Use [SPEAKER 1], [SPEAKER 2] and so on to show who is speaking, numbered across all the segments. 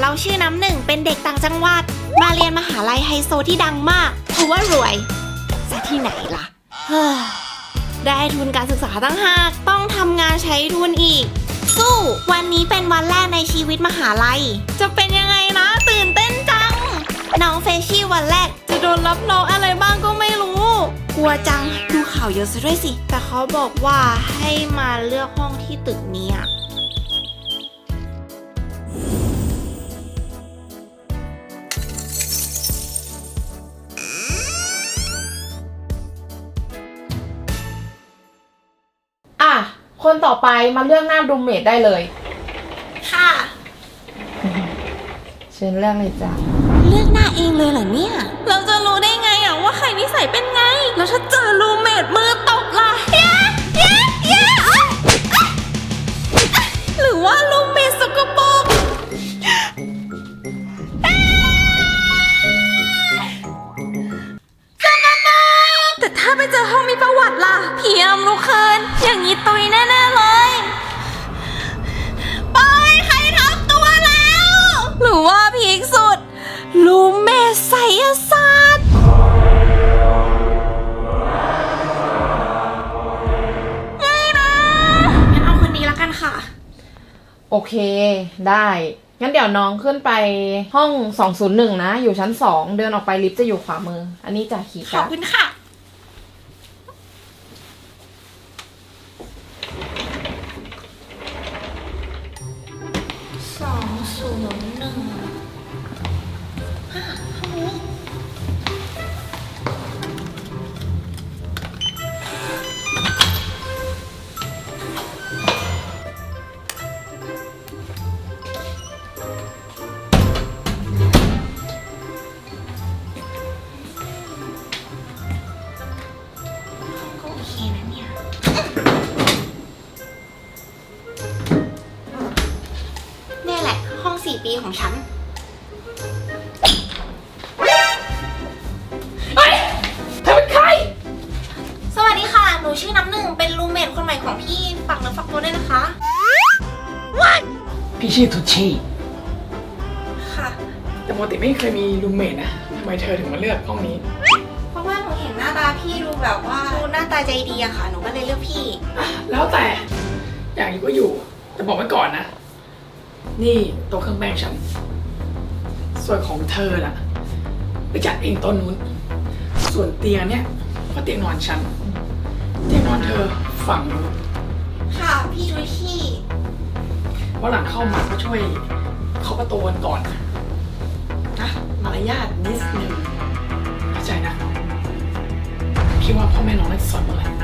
[SPEAKER 1] เราชื่อน้ำหนึ่งเป็นเด็กต่างจังหวัด มาเรียนมหาลัยไฮโซที่ดังมากเพราะว่ารวยซะที่ไหนล่ะได้ทุนการศึกษาตั้งหากต้องทำงานใช้ทุนอีก สู้ วันนี้เป็นวันแรกในชีวิตมหาลัย จะเป็นยังไงนะ ตื่นเต้นจัง น้องเฟชชี่วันแรก จะโดนรับน้องอะไรบ้างก็ไม่รู้ กลัวจัง ดูข่าวเยอะซะด้วยสิ แต่เขาบอกว่าให้มาเลือกห้องที่ตึกนี้
[SPEAKER 2] อะ คนต่อไปมาเลือกหน้ารูมเมทได้เลย
[SPEAKER 1] ค่ะ
[SPEAKER 2] เชิญเลือกเลยจ้ะ
[SPEAKER 1] เลือกหน้าเองเลยเหรอเนี่ย เราจะรู้ได้ไงอะว่าใครนิสัยเป็นไง แล้วถ้าเจอรูเมทมือตกล่ะ
[SPEAKER 2] โอเค ได้ งั้นเดี๋ยวน้องขึ้นไปห้อง 201 นะ อยู่ชั้น 2 เดินออกไปลิฟต์จะอยู่ขวามือ อันนี้จะขี่
[SPEAKER 1] ขอบคุณค่ะ ของฉัน
[SPEAKER 2] เฮ้ยเธอเป็นใคร
[SPEAKER 1] สวัสดีค่ะ หนูชื่อน้ำหนึ่ง เป็นรูมเมทคนใหม่ของพี่ฝากเนื้อฝากตัวด้วยนะคะ
[SPEAKER 3] พี่ชื่อทุชชี่
[SPEAKER 1] ค่ะ
[SPEAKER 3] แต่ปกติไม่เคยมีรูมเมทนะทำไมเธอถึงมาเลือกห้องนี้
[SPEAKER 1] เพราะว่าหนูเห็นหน้าตาพี่ดูแบบว่าดูหน้าตาใจดีอะค่ะ หนูก็เลยเลือกพี่
[SPEAKER 3] อะแล้วแต่อยากอยู่ก็อยู่ แต่บอกไว้ก่อนนะ นี่โต๊ะเครื่องแป้งฉัน ส่วนของเธอน่ะ ไปจัดเองต้นนู้น ส่วนเตียงเนี่ยก็เตียงนอนฉัน เตียงนอนเธอฝั่งนู้น
[SPEAKER 1] ค่ะพี่ทุยชี่
[SPEAKER 3] วันหลังเข้ามาก็ช่วยเขาะประตูกันก่อนนะมารยาทนิดนึงเข้าใจนะคิดว่าพ่อแม่น้องน่าจะสอนเมื่อไหร่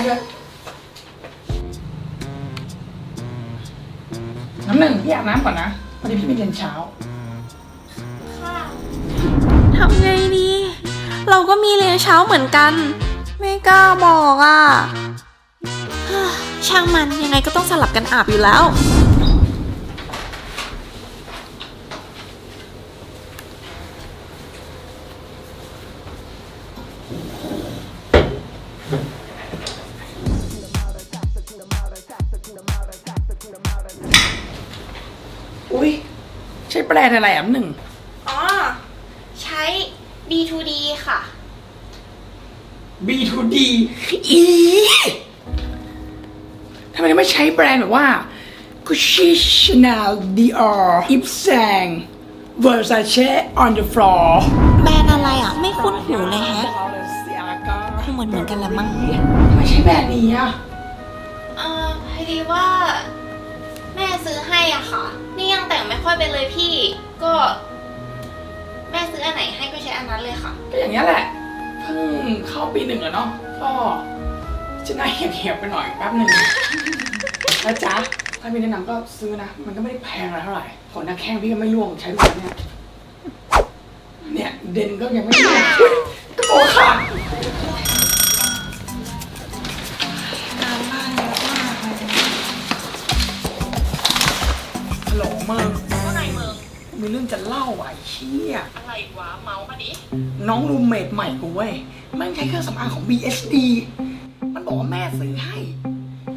[SPEAKER 3] ให้ด้วยน้ำหนึ่งพี่อาบน้ำก่อนนะพอดีพี่มีเรียนเช้า
[SPEAKER 1] ค่ะทำไงดีเราก็มีเรียนเช้าเหมือนกัน ไม่กล้าบอกอะช่างมันยังไงก็ต้องสลับกันอาบอยู่แล้ว
[SPEAKER 3] แปลนอะไรอะน้ำหนึ่ง
[SPEAKER 1] อ๋อ ใช้ D2D ค่ะ
[SPEAKER 3] B2D อีทำไมไม่ใช้แบรนด์แบบว่า Gucci Chanel Dior Yves Saint Versace on the floor
[SPEAKER 1] แบรนด์อะไรอะ ไม่คุ้นหูเลยแฮะคงเหมือนเหมือนกันละมั้ง
[SPEAKER 3] ทำไมใช้แบรนด์นี้อะ
[SPEAKER 1] เออพอดีว่า แม่ซื้อให้อะค่ะ นี่ยังแต่งไม่ค่อยเป็นเลยพี่ก็ แม่ซื้ออันไหนให้ก็ใช้อันนั้นเลยค่ะ
[SPEAKER 3] ก็อย่างนี้ยแหละ เพิ่งเข้าปีหนึ่งอะเนาะ ก็จะน่าเหี่ยวๆไปหน่อยแป๊บหนึ่งแล้วจ๊ะถ้าพี่แนะนำก็ซื้อนะ มันก็ไม่ได้แพงอะไรเท่าไหร่ขนหน้าแข้งพี่ก็ไม่ร่วงใช้แบบเนี้ยเนี่ยเด่นก็ยังไม่ร่วงอุ๊ยกระโปรงขาด ฮัลโหลมึง
[SPEAKER 1] ว่าไงมึง
[SPEAKER 3] มีเรื่องจะเล่าอะไอ้เชี่ย
[SPEAKER 1] อะไรวะเมาปะดิ
[SPEAKER 3] น้องรูมเมทใหม่กูเว้ยแมันใช้เครื่องสำอางของ BSD มันบอกว่าแม่ซื้อให้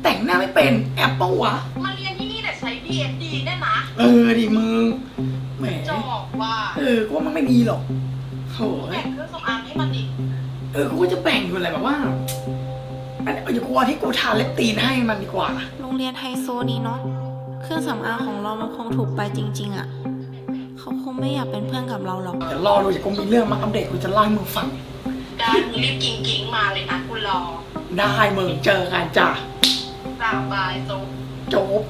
[SPEAKER 3] แต่งหน้าไม่เป็นแอปเปิลวะ
[SPEAKER 4] มาเรียนที่นี่แต่ใช้ DSD ได้นะ
[SPEAKER 3] เออดิมึงแหม
[SPEAKER 4] จอกว่า
[SPEAKER 3] เออกูว่ามันไม่ดีหรอกโถ่
[SPEAKER 4] แต่งเครื่องสำอางให้มันดิ
[SPEAKER 3] เออกูก็จะแบ่งอยู่อะไรแบบว่าอันเดี๋ยวกูเอาที่กูทาเล็บตีนให้มันดีกว่า
[SPEAKER 1] โรงเรียนไฮโซนี้เนาะ เครื่องสำอางของเรามันคงถูกไปจริง ๆอะเขาคงไม่อยากเป็นเพื่อนกับเราหรอก
[SPEAKER 3] เดี๋ยวรอดูจากกูมีเรื่องมาอัปเดตกูจะเล่าให้มึงฟัง
[SPEAKER 4] ได้มึงรีบกิ้งกิ้งๆมาเลยนะกูรอ
[SPEAKER 3] ได้มึงเจอกันจ้ะ
[SPEAKER 4] สาบายโจ๊ก
[SPEAKER 3] โจ๊บ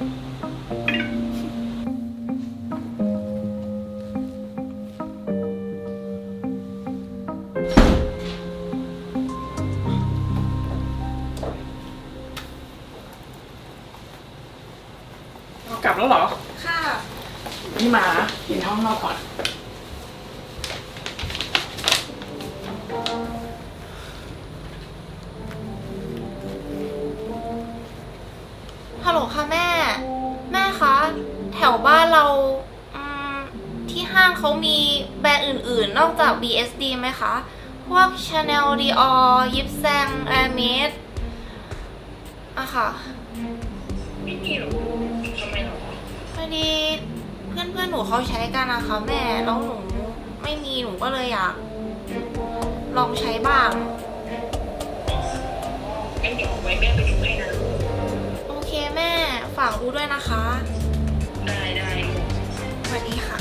[SPEAKER 3] นะกินข้างนอกก่อน
[SPEAKER 1] ฮัลโหลค่ะแม่ แม่คะ แถวบ้านเราอืมที่ห้างเขามีแบรนด์อื่นๆ นอกจาก BSD ไหมคะ พวก Chanel Dior Yves Saint Hermes อะค่ะ
[SPEAKER 4] ไม่มีหรอกทำไมหรอ
[SPEAKER 1] พอดี หนูเขาใช้กันนะคะแม่แล้วหนูไม่มีหนูก็เลยอยากลองใช้บ้าง
[SPEAKER 4] งั้นเดี๋ยวไว้แม่ไปดูให้นะลูก
[SPEAKER 1] โอเคแม่ฝากดูด้วยนะคะ
[SPEAKER 4] ได้ได้
[SPEAKER 1] สวัสดีค่ะ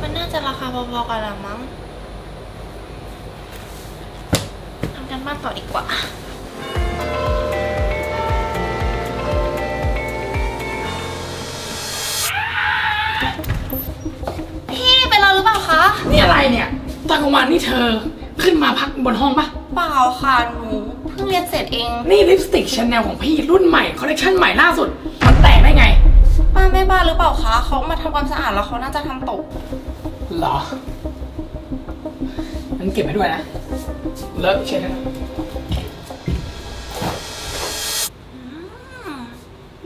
[SPEAKER 1] มันน่าจะราคาพอๆกันละมั้งทำกันบ้านต่อดีกว่า
[SPEAKER 3] ตอนกลางวันนี่เธอ ขึ้นมาพักบนห้องปะ
[SPEAKER 1] เปล่าค่ะหนูเพิ่งเรียนเสร็จเอง
[SPEAKER 3] นี่ลิปสติกชาแนลของพี่รุ่นใหม่คอลเลคชันใหม่ล่าสุด มันแตกได้ไง
[SPEAKER 1] ป้าแม่บ้านหรือเปล่าคะเขามาทำความสะอาดแล้วเขาน่าจะทำตก
[SPEAKER 3] เหรอ มันเก็บไว้ด้วยนะ เลิกเช็ดนะ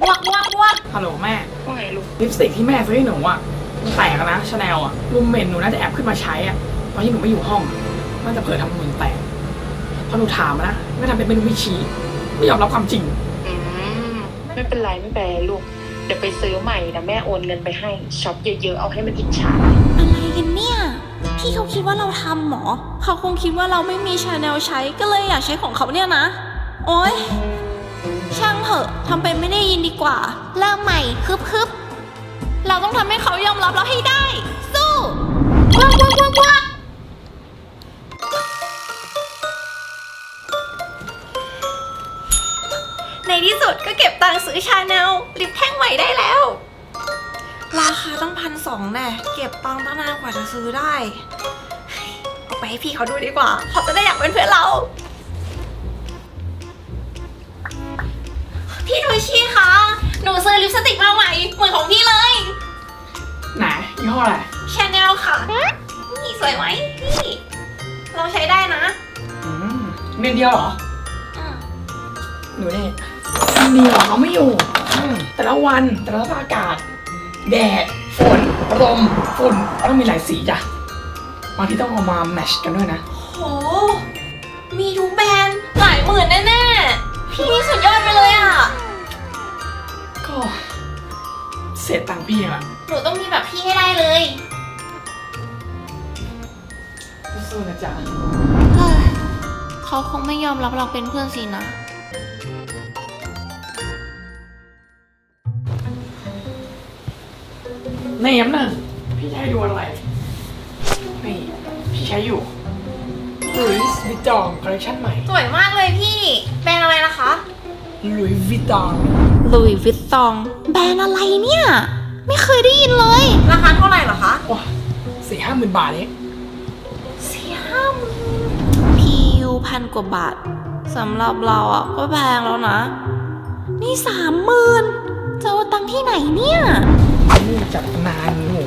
[SPEAKER 1] วักวักวัก
[SPEAKER 3] ฮัลโหลแม่
[SPEAKER 4] ว่าไงลูก
[SPEAKER 3] ลิปสติกที่แม่ซื้อให้หนูอะมันแตกแล้วนะชาแนลอะรูมเมนหนูน่าจะแอบขึ้นมาใช้อะ ตอนที่หนูไม่อยู่ห้องอะน่าจะเผลอทำมือแตกพอหนูถามอะนะไม่ทำเป็นไม่รู้ไม่ชี้ไม่ยอมรับความจริง
[SPEAKER 4] อืมไม่เป็นไรไม่เป็นไรลูกเดี๋ยวไปซื้อใหม่นะแม่โอนเงินไปให้ช็อปเยอะๆเอาให้มันอิจฉา
[SPEAKER 1] อะไรกันเนี่ย พี่เขาคิดว่าเราทำหมอ เขาคงคิดว่าเราไม่มีชาแนลใช้ก็เลยอยากใช้ของเขาเนี่ยนะ โอ๊ย ช่างเถอะทำเป็นไม่ได้ยินดีกว่า เริ่มใหม่ฮึบฮึบเราต้องทำให้เขายอมรับเราให้ได้ สู้วักวั เก็บตังค์ซื้อชาแนลลิปแท่งใหม่ได้แล้ว ราคาต้องพันสองแน่เก็บตังค์ตั้งนานกว่าจะซื้อได้ เอาไปให้พี่เขาดูดีกว่า เขาจะได้อยากเป็นเพื่อนเรา พี่ทูชีคะ หนูซื้อลิปสติกมาใหม่เหมือนของพี่เลย
[SPEAKER 3] ไหนยี่ห้ออะไร
[SPEAKER 1] ชาแนลค่ะ นี่สวยไหมพี่ลองใช้ได้นะ
[SPEAKER 3] อืมเม็ดเดียวเหรอ
[SPEAKER 1] อืม
[SPEAKER 3] หนูนี่ เดียวเขาไม่อยู่อืมแต่ละวันแต่ละสภาพอากาศ แดดฝนลมฝุ่นต้องมีหลายสีจ้ะบางทีต้องเอามาแมทชกันด้วยนะ
[SPEAKER 1] โห มีทุกแบรนด์หลายหมื่นแน่ๆ พี่สุดยอดไปเลยอะ
[SPEAKER 3] ก็เสียตังค์พี่อะ
[SPEAKER 1] หนูต้องมีแบบพี่ให้ได้เลย
[SPEAKER 3] สู้ๆนะจ๊ะ
[SPEAKER 1] เฮ้ยเขาคงไม่ยอมรับเราเป็นเพื่อนสินะ
[SPEAKER 3] เนมน่ะพี่จะให้ดูอะไรนี่พี่ใช้อยู่ลุยส์วิตองคอลเลคชันใหม่
[SPEAKER 1] สวยมากเลยพี่แบรนด์อะไรนะคะ
[SPEAKER 3] ลุยวิตอง
[SPEAKER 1] ลุยวิตตองแบรนด์อะไรเนี่ย ไม่เคยได้ยินเลย ราคาเท่าไหร่เหรอคะ
[SPEAKER 3] ว้าสี่ห้าหมื่นบาทเอง
[SPEAKER 1] สี่ห้าหมื่นพี่ยูพันกว่าบาทสำหรับเราอะก็แพงแล้วนะ นี่สามหมื่นจะเอาตังค์ที่ไหนเนี่ย
[SPEAKER 3] นี่จัดนานหนู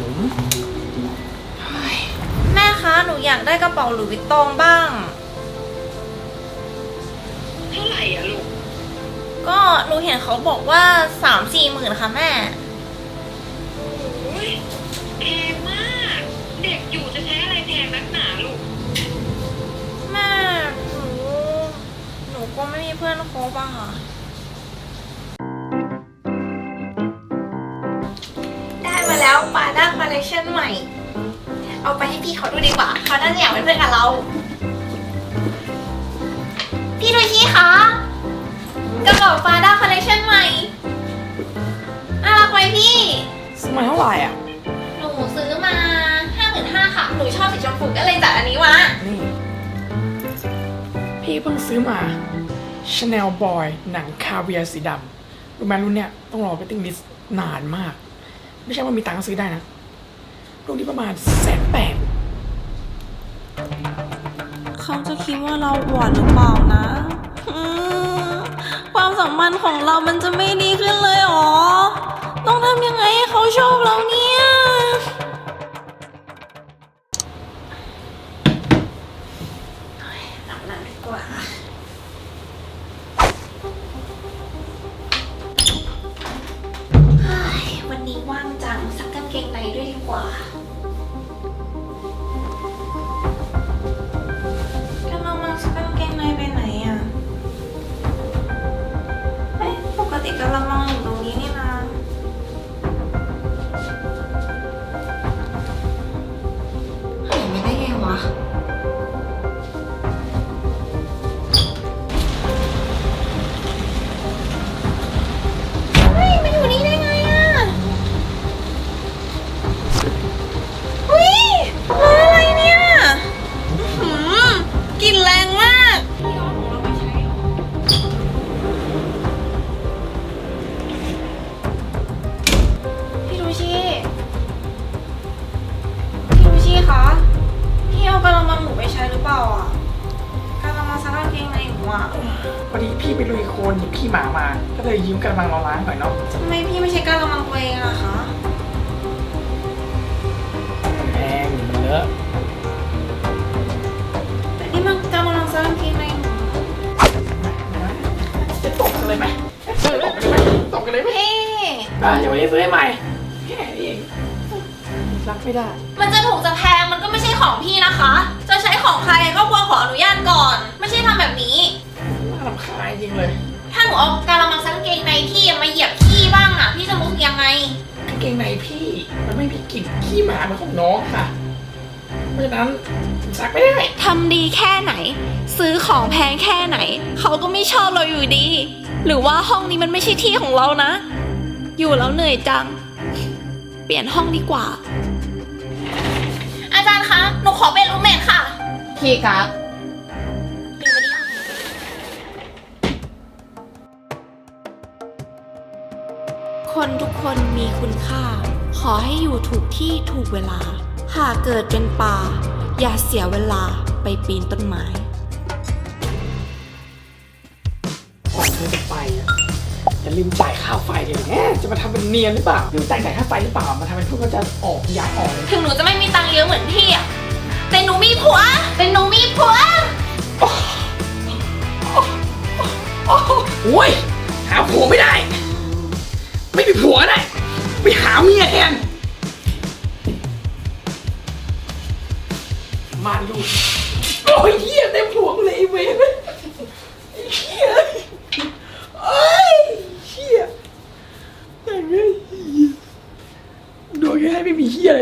[SPEAKER 1] แม่คะหนูอยากได้กระเป๋าหลุยส์วิตตองบ้าง
[SPEAKER 4] เท่าไหร่อะลูก
[SPEAKER 1] ก็หนูเห็นเขาบอกว่าสามสี่หมื่นค่ะแม่
[SPEAKER 4] โอ้ยแพงมาก เด็กอยู่จะใช้อะไรแพงนักหนาลูก
[SPEAKER 1] แม่หนูหนูก็ไม่มีเพื่อนคบอะค่ะ เลคชันใหม่ เอาไปให้พี่เขาดูดีกว่าเขาน่าจะอยากเป็นเพื่อนกับเรา พี่ดูชี่คะกระเป๋าฟาด้าคอลเลคชันใหม่น่ารักไหมพี่
[SPEAKER 3] ซื้อมาเท่าไหร่อะ
[SPEAKER 1] หนูซื้อมาห้าหมื่นห้าค่ะ หนูชอบสีชมพูก็เลยจัดอันนี้มา
[SPEAKER 3] นี่ พี่เพิ่งซื้อมา Chanel Boy หนังคาเวียร์สีดำรู้ไหมรุ่นเนี้ยต้องรอไปติ้งลิสต์นานมาก ไม่ใช่ว่ามีตังค์ก็ซื้อได้นะ รุ่นนี้ประมาณแสนแปด
[SPEAKER 1] เขาจะคิดว่าเราอวดหรือเปล่านะอืมความสัมพันธ์ของเรามันจะไม่ดีขึ้นเลยหรอ ต้องทำยังไงให้เขาชอบเราเนี่ย อะเดี๋ยว
[SPEAKER 3] วันนี้ซื้อให้ใหม่แค่นี้เองรักไม่ได้
[SPEAKER 1] มันจะถูกจะแพงมันก็ไม่ใช่ของพี่นะคะ จะใช้ของใครก็ควรขออนุญาตก่อน ไม่ใช่ทำแบบนี้
[SPEAKER 3] น่ารำคาญจริงเลย
[SPEAKER 1] ถ้าหนูเอากระมังซักกางเกงในพี่มาเหยียบขี้บ้างอะพี่จะรู้สึกยังไง
[SPEAKER 3] กางเกงในพี่ มันไม่มีกลิ่นขี้หมาเหมือนของน้องค่ะ เพราะฉะนั้นซักไม่ได้
[SPEAKER 1] ทำดีแค่ไหน ซื้อของแพงแค่ไหน เขาก็ไม่ชอบเราอยู่ดี หรือว่าห้องนี้มันไม่ใช่ที่ของเรานะ อยู่แล้วเหนื่อยจัง เปลี่ยนห้องดีกว่า อาจารย์คะ หนูขอเป็นรูมเมทค่ะ
[SPEAKER 2] คีย์การ์ด
[SPEAKER 1] ลืมไปดิคนทุกคนมีคุณค่า ขอให้อยู่ถูกที่ถูกเวลา หากเกิดเป็นป่า อย่าเสียเวลาไปปีนต้นไม้
[SPEAKER 3] อย่าลืมจ่ายค่าไฟเดี๋ยวแหมจะมาทำเป็นเนียนหรือเปล่าลืมจ่ายค่าไฟหรือเปล่ามาทำเป็นพวกก็จะออกย้ายออกเลย
[SPEAKER 1] ถึงหนูจะไม่มีตังค์เยอะเหมือนพี่อะแต่หนูมีผัวแต่หนูมีผัว
[SPEAKER 3] โอ้ยหาผัวไม่ได้ ไม่มีผัวได้ไปหาเมียแทนมาลูกโอ้ยเหี้ยเต็มผัวกูเลยไอ้เวรไอ้เหี้ยเอ้ยเหี้ย อย่า